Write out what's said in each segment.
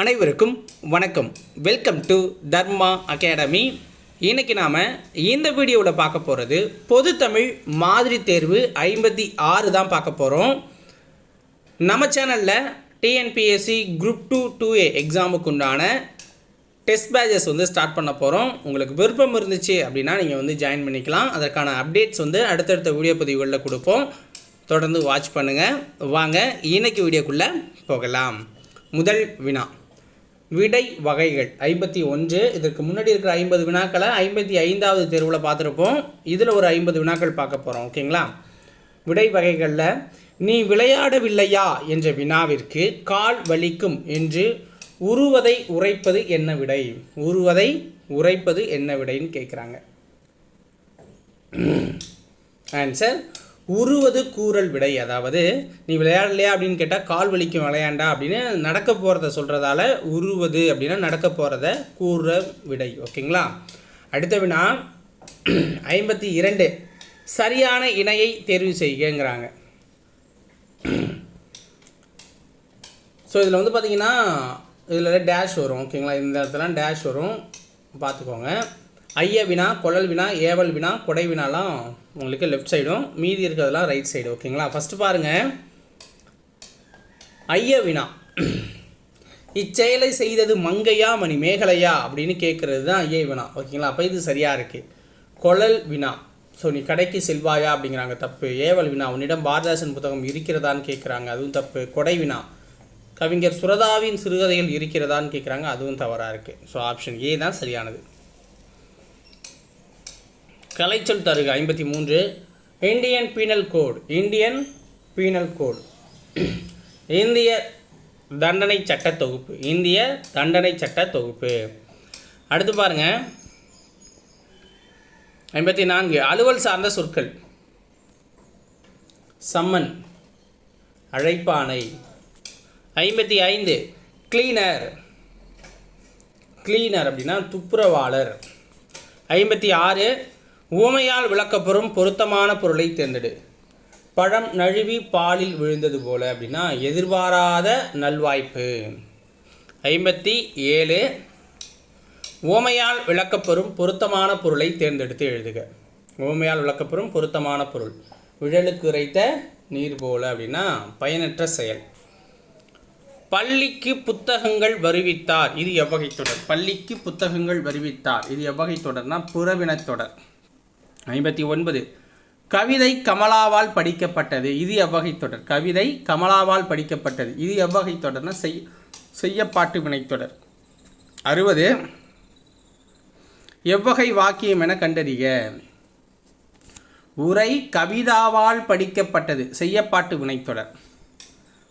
அனைவருக்கும் வணக்கம். Welcome to Dharma academy இன்னைக்கு நாம் இந்த வீடியோவில் பார்க்க போகிறது பொது தமிழ் மாதிரி தேர்வு ஐம்பத்தி ஆறு தான் பார்க்க போகிறோம் நம்ம சேனலில் TNPSC group two two A எக்ஸாமுக்கு உண்டான டெஸ்ட் பேஜஸ் வந்து ஸ்டார்ட் பண்ண போகிறோம் உங்களுக்கு விருப்பம் இருந்துச்சு அப்படின்னா நீங்கள் வந்து ஜாயின் பண்ணிக்கலாம். அதற்கான அப்டேட்ஸ் வந்து அடுத்தடுத்த வீடியோ பதிவுகளில் கொடுப்போம். தொடர்ந்து வாட்ச் பண்ணுங்கள் வாங்க இன்னைக்கு வீடியோக்குள்ளே போகலாம். முதல் வினா. விடை வகைகள். ஐம்பத்தி ஒன்று இதற்கு முன்னாடி இருக்கிற ஐம்பது வினாக்களை ஐம்பத்தி ஐந்தாவது தேர்வில் பார்த்துருப்போம். இதில் ஒரு ஐம்பது வினாக்கள் பார்க்க போகிறோம் ஓகேங்களா? விடை வகைகளில் நீ விளையாடவில்லையா? என்ற வினாவிற்கு கால் வலிக்கும் என்று உருவதை உரைப்பது என்ன விடை? உருவதை உரைப்பது என்ன விடைன்னு கேட்குறாங்க ஆன்சர் உருவது கூறல் விடை. அதாவது நீ விளையாடலையா அப்படின்னு கேட்டால் கால் வலிக்கும் விளையாண்டா அப்படின்னு நடக்க போகிறத சொல்கிறதால உருவது அப்படின்னா நடக்க போகிறத கூற விடை. ஓகேங்களா? அடுத்த வினா ஐம்பத்தி இரண்டு. சரியான இணையை தேர்வு செய்யுங்கிறாங்க ஸோ இதில் வந்து பார்த்தீங்கன்னா இதில் டேஷ் வரும். ஓகேங்களா? இந்த இடத்துல டேஷ் வரும். பார்த்துக்கோங்க ஐய வினா குழல் வினா ஏவல் வினா கொடை வினாலாம் உங்களுக்கு லெஃப்ட் சைடும் மீதி இருக்கிறதுலாம் ரைட் சைடு ஓகேங்களா ஃபஸ்ட்டு பாருங்கள் ஐய வினா. இச்செயலை செய்தது மங்கையா மணி மேகலையா அப்படின்னு கேட்குறது தான் ஐய வினா ஓகேங்களா அப்போ இது சரியாக இருக்குது கொழல் வினா. ஸோ நீ கடைக்கு செல்வாயா அப்படிங்கிறாங்க தப்பு. ஏவல் வினா. உன்னிடம் பாரதாசன் புத்தகம் இருக்கிறதான்னு கேட்குறாங்க அதுவும் தப்பு. கொடை வினா. கவிஞர் சுரதாவின் சிறுகதைகள் இருக்கிறதான்னு கேட்குறாங்க அதுவும் தவறாக இருக்குது ஸோ ஆப்ஷன் ஏ தான் சரியானது. கலைச்சொல் தருக ஐம்பத்தி மூன்று Indian penal code Indian penal code. இந்திய தண்டனை சட்ட தொகுப்பு இந்திய தண்டனை சட்ட தொகுப்பு. அடுத்து பாருங்க. ஐம்பத்தி நான்கு அலுவல் சார்ந்த சொற்கள். சம்மன் அழைப்பானை ஐம்பத்தி ஐந்து கிளீனர். கிளீனர் அப்படின்னா துப்புரவாளர். ஐம்பத்தி ஆறு ஊமையால் விளக்கப்பெறும் பொருத்தமான பொருளை தேர்ந்தெடு. பழம் நழுவி பாலில் விழுந்தது போல அப்படின்னா எதிர்பாராத நல்வாய்ப்பு. ஐம்பத்தி ஏழு. ஓமையால் விளக்கப்பெறும் பொருத்தமான பொருளை தேர்ந்தெடுத்து எழுதுக. ஓமையால் விளக்கப்பெறும் பொருத்தமான பொருள். விழலுக்கு உரைத்த நீர் போல அப்படின்னா பயனற்ற செயல். பள்ளிக்கு புத்தகங்கள் வருவித்தார். இது எவ்வகை தொடர்? பள்ளிக்கு புத்தகங்கள் வருவித்தார். இது எவ்வகை தொடர்னா புறவினத் தொடர். ஐம்பத்தி ஒன்பது. கவிதை கமலாவால் படிக்கப்பட்டது. இது எவ்வகை தொடர்? கவிதை கமலாவால் படிக்கப்பட்டது. இது எவ்வகை தொடர்னா செய் செய்யப்பாட்டு வினைத்தொடர் அறுபது. எவ்வகை வாக்கியம் என கண்டறிக. உரை கவிதாவால் படிக்கப்பட்டது. செய்யப்பாட்டு வினைத்தொடர்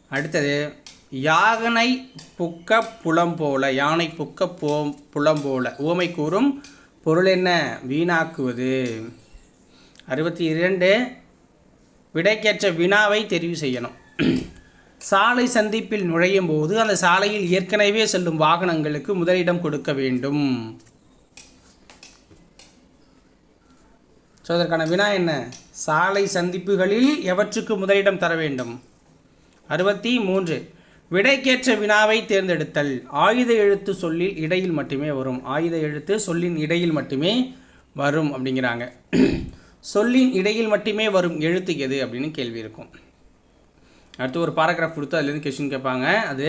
அடுத்தது யாகனை புக்க புலம் போல யானை புக்க போ புலம் போல. ஓமை கூறும் பொருள் என்ன? வீணாக்குவது. அறுபத்தி இரண்டு விடைக்கேற்ற வினாவை தெரிவு செய்யணும். சாலை சந்திப்பில் நுழையும் போது அந்த சாலையில் ஏற்கனவே செல்லும் வாகனங்களுக்கு முதலிடம் கொடுக்க வேண்டும். ஸோ அதற்கான வினா என்ன? சாலை சந்திப்புகளில் எவற்றுக்கு முதலிடம் தர வேண்டும்? அறுபத்தி மூன்று விடைக்கேற்ற வினாவை தேர்ந்தெடுத்தல். ஆயுத எழுத்து சொல்லில் இடையில் மட்டுமே வரும். ஆயுத எழுத்து சொல்லின் இடையில் மட்டுமே வரும் அப்படிங்கிறாங்க. சொல்லின் இடையில் மட்டுமே வரும் எழுத்து எது அப்படின்னு கேள்வி இருக்கும். அடுத்து ஒரு பாராகிராஃப் கொடுத்து அதுலேருந்து கொஷின் கேட்பாங்க. அது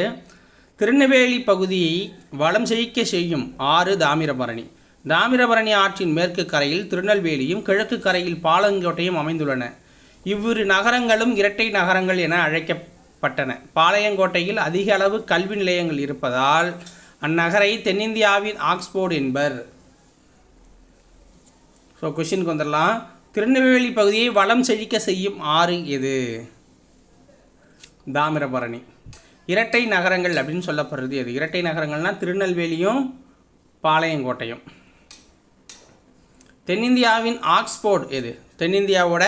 திருநெல்வேலி பகுதியை வளம் செழிக்க செய்யும் ஆறு தாமிரபரணி. தாமிரபரணி ஆற்றின் மேற்கு கரையில் திருநெல்வேலியும் கிழக்கு கரையில் பாலங்கோட்டையும் அமைந்துள்ளன. இவ்விரு நகரங்களும் இரட்டை நகரங்கள் என அழைக்கப்பட்டன. பாளையங்கோட்டையில் அதிக அளவு கல்வி நிலையங்கள் இருப்பதால் அந்நகரை தென்னிந்தியாவின் ஆக்ஸ்போர்டு என்பர். ஸோ கொஷினுக்கு வந்துடலாம். திருநெல்வேலி பகுதியை வளம் செழிக்க செய்யும் ஆறு எது? தாமிரபரணி. இரட்டை நகரங்கள் அப்படின்னு சொல்லப்படுறது எது? இரட்டை நகரங்கள்னால் திருநெல்வேலியும் பாளையங்கோட்டையும். தென்னிந்தியாவின் ஆக்ஸ்போர்ட் எது? தென்னிந்தியாவோட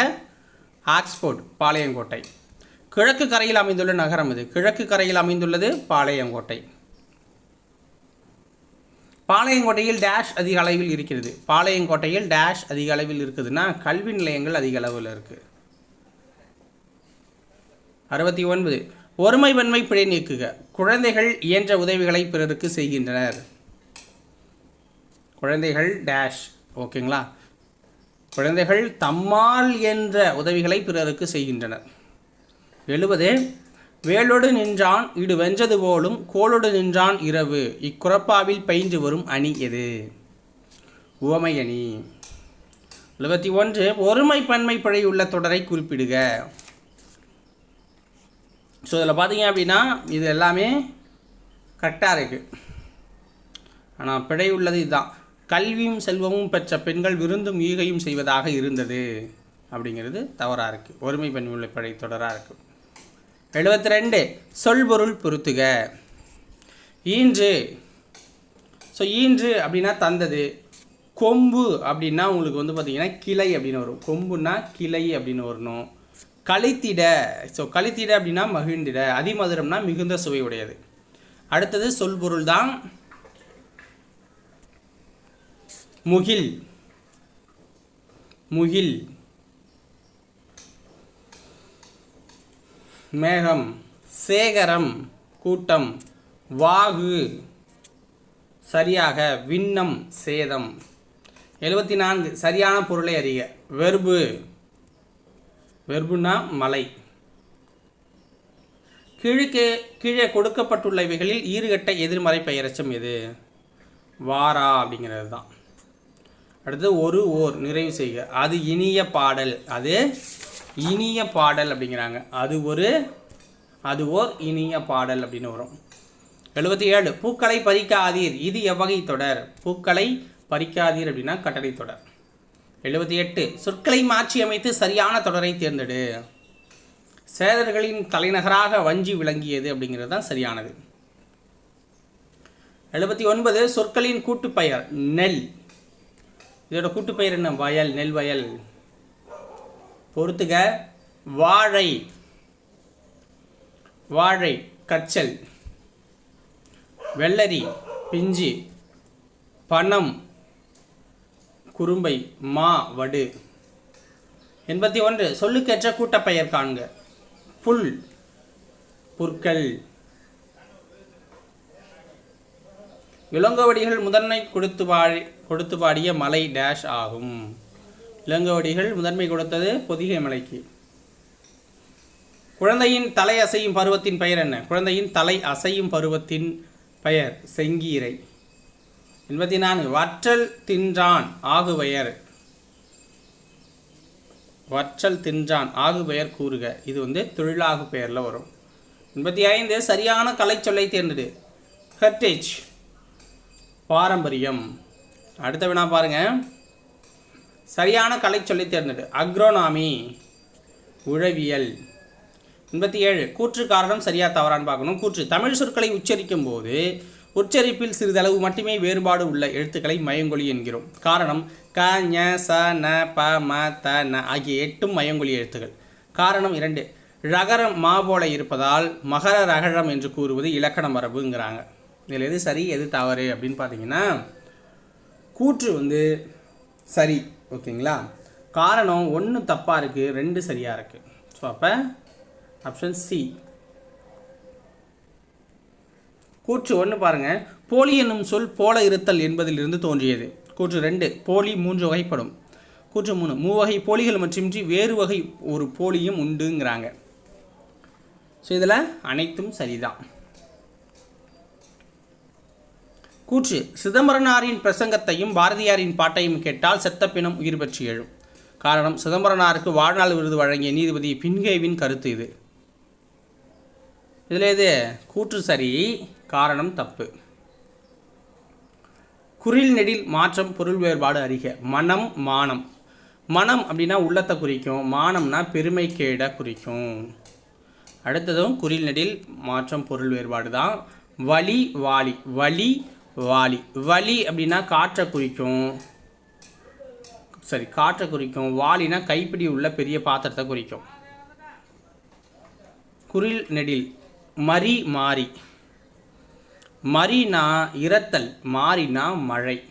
ஆக்ஸ்போர்ட் பாளையங்கோட்டை. கிழக்கு கரையில் அமைந்துள்ள நகரம் இது கிழக்கு கரையில் அமைந்துள்ளது பாளையங்கோட்டை. பாளையங்கோட்டையில் டேஷ் அதிக அளவில் இருக்கிறது. பாளையங்கோட்டையில் டேஷ் அதிக அளவில் இருக்குதுன்னா கல்வி நிலையங்கள் அதிக அளவில் இருக்குது அறுபத்தி ஒன்பது. ஒருமை வன்மை பிழை நீக்குக. குழந்தைகள் இயன்ற உதவிகளை பிறருக்கு செய்கின்றனர். குழந்தைகள் டேஷ் ஓகேங்களா? குழந்தைகள் தம்மால் என்ற உதவிகளை பிறருக்கு செய்கின்றனர். எழுபது. வேலோடு நின்றான் இடு வெஞ்சது போலும் கோலோடு நின்றான் இரவு. இக்குறப்பாவில் பயின்று வரும் அணி எது? உவமை அணி எழுபத்தி ஒன்று ஒருமை பன்மை பிழையுள்ள தொடரை குறிப்பிடுக. ஸோ இதில் பார்த்தீங்க அப்படின்னா இது எல்லாமே கரெக்டாக இருக்குது ஆனால் பிழை உள்ளது இதுதான். கல்வியும் செல்வமும் பெற்ற பெண்கள் விருந்தும் ஈகையும் செய்வதாக இருந்தது. அப்படிங்கிறது தவறாக இருக்குது ஒருமை பன்மை உள்ள பிழை தொடராக இருக்குது எழுபத்தி ரெண்டு சொல்பொருள் பொருத்துக. ஈன்று. ஸோ ஈன்று அப்படின்னா தந்தது. கொம்பு அப்படின்னா உங்களுக்கு வந்து பார்த்திங்கன்னா கிளை அப்படின்னு வரும். கொம்புன்னா கிளை அப்படின்னு வரணும். கழித்திட. ஸோ கழித்திட அப்படின்னா மகிழ்ந்திட. அதிமதுரம்னா மிகுந்த சுவை உடையது அடுத்தது சொல்பொருள் தான் முகில். முகில். மேகம் சேகரம் கூட்டம் வாகு. சரியாக விண்ணம் சேதம். எழுபத்தி நான்கு சரியான பொருளை அறிக. வெர்பு. வெர்புனா மலை. கீழுக்கு கீழே கொடுக்கப்பட்டுள்ள இவைகளில் ஈறுகட்ட எதிர்மறை பெயரச்சம் எது? வாரா அப்படிங்கிறது தான் அடுத்து ஒரு ஓர் நிறைவு செய்க. அது இனிய பாடல். அது இனிய பாடல் அப்படிங்கிறாங்க. அது ஒரு அது ஓர் இனிய பாடல் அப்படின்னு வரும். எழுபத்தி ஏழு பூக்களை பறிக்காதீர். இது எவ்வகை தொடர்? பூக்களை பறிக்காதீர் அப்படின்னா கட்டளை தொடர். எழுபத்தி எட்டு சொற்களை மாற்றி அமைத்து சரியான தொடரை தேர்ந்தெடு. சேரர்களின் தலைநகராக வஞ்சி விளங்கியது அப்படிங்கிறது தான் சரியானது. எழுபத்தி ஒன்பது சொற்களின் கூட்டுப்பெயர் நெல். இதோட கூட்டுப்பெயர் என்ன? வயல் நெல் வயல். பொறுத்துக. வாழை. வாழை கச்சல். வெள்ளரி பிஞ்சு. பணம். குறும்பை மா வடு. எண்பத்தி ஒன்று. சொல்லுக்கேற்ற கூட்டப்பெயர் காண்க. புல் புற்கள். இளங்கோவடிகள் முதன்மை கொடுத்து பாடி கொடுத்து பாடிய மலை டேஷ் ஆகும். இளங்கோடிகள் முதன்மை கொடுத்தது பொதிகை மலைக்கு குழந்தையின் தலை அசையும் பருவத்தின் பெயர் என்ன? குழந்தையின் தலை அசையும் பருவத்தின் பெயர் செங்கீரை. எண்பத்தி நான்கு வற்றல் தின்றான் ஆகுபெயர். வற்றல் தின்றான் ஆகுபெயர் கூறுக. இது வந்து தொழிலாகு பெயரில் வரும். எண்பத்தி ஐந்து சரியான கலை சொல்லை தேர்ந்தது ஹெர்டேஜ் பாரம்பரியம். அடுத்த வினா பாருங்க. சரியான கலை சொல்லி தேர்ந்தது அக்ரோனாமி. உழவியல் எண்பத்தி ஏழு. கூற்று காரணம் சரியா தவறான்னு பார்க்கணும். கூற்று. தமிழ் சொற்களை உச்சரிக்கும் போது உச்சரிப்பில் சிறிதளவு மட்டுமே வேறுபாடு உள்ள எழுத்துக்களை மயங்கொழி என்கிறோம். காரணம் க ஞ ச ந ப ம த ந ஆகிய எட்டும் மயங்கொழி எழுத்துக்கள். காரணம் இரண்டு. ழகரம் மா போல இருப்பதால் மகர ரகரம் என்று கூறுவது இலக்கண மரபுங்கிறாங்க. இதில் எது சரி எது தவறு அப்படின்னு பார்த்தீங்கன்னா கூற்று வந்து சரி. ஓகேங்களா? காரணம் ஒன்று தப்பாக இருக்குது ரெண்டு சரியாக இருக்குது ஸோ அப்போ ஆப்ஷன் சி கூற்று ஒன்று பாருங்கள் போலி என்னும் சொல் போல இருத்தல் என்பதிலிருந்து தோன்றியது. கூற்று ரெண்டு போலி மூன்று வகைப்படும். கூற்று மூணு மூவகை போலிகள் மற்றுமின்றி வேறு வகை ஒரு போலியும் உண்டுங்கிறாங்க. ஸோ இதில் அனைத்தும் சரிதான். கூற்று சிதம்பரனாரின் பிரசங்கத்தையும் பாரதியாரின் பாட்டையும் கேட்டால் செத்த உயிர் பற்றி எழும். காரணம் சிதம்பரனாருக்கு வாழ்நாள் விருது வழங்கிய நீதிபதி பின்கேவின் கருத்து இது. இதில் இது கூற்று சரி காரணம் தப்பு. குரில் நெடில் மாற்றம் பொருள் வேறுபாடு அறிக. மனம் மானம். மனம் அப்படின்னா உள்ளத்தை குறிக்கும் மானம்னா பெருமை கேட குறிக்கும். அடுத்ததும் குறில் நெடில் மாற்றம் பொருள் வேறுபாடு தான். வலி வாலி. வலி வாலி. வலி அப்படின்னா காற்றை குறிக்கும். சரி காற்றை குறிக்கும். வாலினா கைப்பிடி உள்ள பெரிய பாத்திரத்தை குறிக்கும். குரில் நெடில் மரி மாறி. மரினா இரத்தல் மாறினா மழை.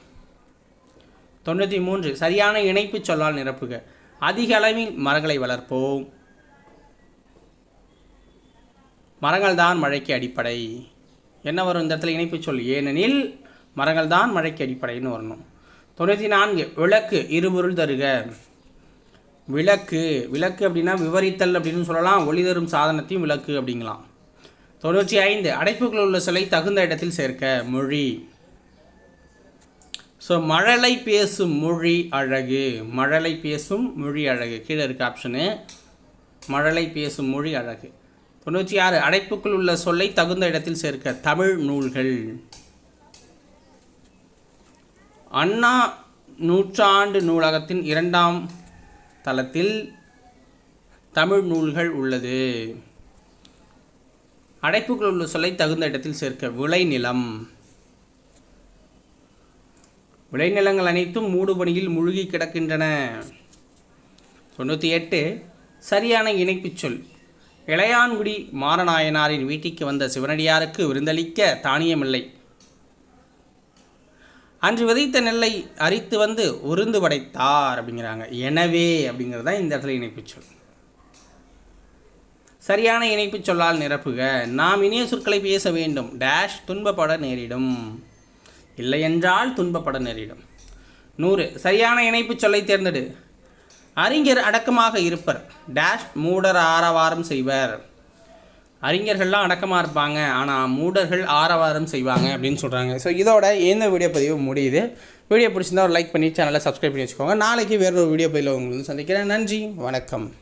தொண்ணூற்றி மூன்று சரியான இணைப்பு சொல்லால் நிரப்புக. அதிக அளவில் மரங்களை வளர்ப்போம். மரங்கள் தான் மழைக்கு அடிப்படை. என்ன வரும் இந்த இடத்துல இணைப்பு சொல் ஏனெனில் மரங்கள் தான் மழைக்கு அடிப்படைன்னு வரணும். தொண்ணூற்றி நான்கு விளக்கு இருபொருள் தருக. விளக்கு விளக்கு அப்படின்னா விவரித்தல் அப்படின்னு சொல்லலாம். ஒளி தரும் சாதனத்தையும் விளக்கு அப்படிங்கலாம். தொண்ணூற்றி ஐந்து அடைப்புக்குள் உள்ள சிலை தகுந்த இடத்தில் சேர்க்க. மொழி. ஸோ மழலை பேசும் மொழி அழகு. மழலை பேசும் மொழி அழகு. கீழே இருக்க ஆப்ஷனு மழலை பேசும் மொழி அழகு. தொண்ணூற்றி ஆறு அடைப்புக்குள் உள்ள சொல்லை தகுந்த இடத்தில் சேர்க்க தமிழ் நூல்கள். அண்ணா நூற்றாண்டு நூலகத்தின் இரண்டாம் தளத்தில் தமிழ் நூல்கள் உள்ளது. அடைப்புக்குள் உள்ள சொல்லை தகுந்த இடத்தில் சேர்க்க விளைநிலம் விளைநிலங்கள் அனைத்தும் மூடுபணியில் மூழ்கி கிடக்கின்றன. தொண்ணூற்றி எட்டு சரியான இணைப்புச் சொல். இளையான்குடி மாரநாயனாரின் வீட்டிற்கு வந்த சிவனடியாருக்கு விருந்தளிக்க தானியமில்லை. அன்று விதைத்த நெல்லை அரித்து வந்து உருந்து படைத்தார் அப்படிங்கிறாங்க. எனவே அப்படிங்கிறது தான் இந்த இடத்துல இணைப்புச் சொல். சரியான இணைப்புச் சொல்லால் நிரப்புக. நாம் இனிய சொற்களை பேச வேண்டும். டேஷ் துன்பப்பட நேரிடும். இல்லையென்றால் துன்பப்பட நேரிடும். நூறு. சரியான இணைப்புச் சொல்லை தேர்ந்தெடு. அறிஞர் அடக்கமாக இருப்பர். டேஷ் மூடர் ஆரவாரம் செய்வர். அறிஞர்கள்லாம் அடக்கமாக இருப்பாங்க. ஆனால் மூடர்கள் ஆரவாரம் செய்வாங்க அப்படின்னு சொல்கிறாங்க ஸோ இதோட எந்த வீடியோ பதிவு முடியுது. வீடியோ பிடிச்சிருந்தா ஒரு லைக் பண்ணி சேனலை சப்ஸ்கிரைப் பண்ணி வச்சுக்கோங்க. நாளைக்கு வேறொரு வீடியோ பதிவில் உங்களுக்கு சந்திக்கிறேன். நன்றி. வணக்கம்.